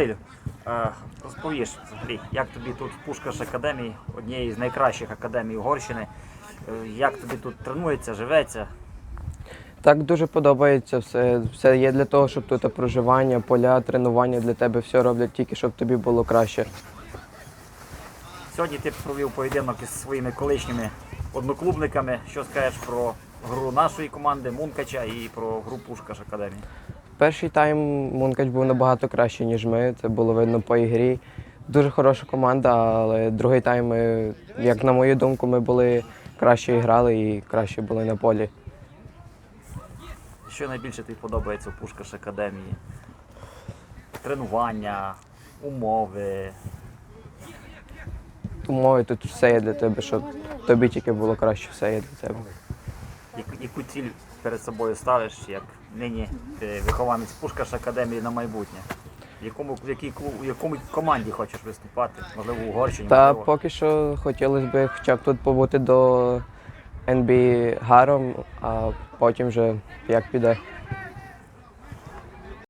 Василю, е, розповіш взагалі, як тобі тут в Пушкаш Академії, однієї з найкращих академій Угорщини, е, як тобі тут тренується, живеться? Так дуже подобається все. Все є для того, щоб тут проживання, поля, тренування для тебе все роблять тільки, щоб тобі було краще. Сьогодні ти провів поєдинок із своїми колишніми одноклубниками. Що скажеш про гру нашої команди Мункача і про гру Пушкаш Академії? Перший тайм Мункач був набагато краще, ніж ми. Це було видно по ігрі. Дуже хороша команда, але другий тайм, ми, як на мою думку, ми були краще грали і краще були на полі. Що найбільше тобі подобається у Пушкаш Академії? Тренування, умови. Умови тут все є для тебе, щоб тобі тільки було краще, все є для тебе. Яку- Яку ціль перед собою ставиш, як нині ти вихованець Пушкаш Академії на майбутнє? В якому, в якій, клуб, в якому команді хочеш виступати? Можливо, в Угорщині? Та можливо. поки що хотілося б хоча б тут побути до NBA гаром, а потім вже як піде.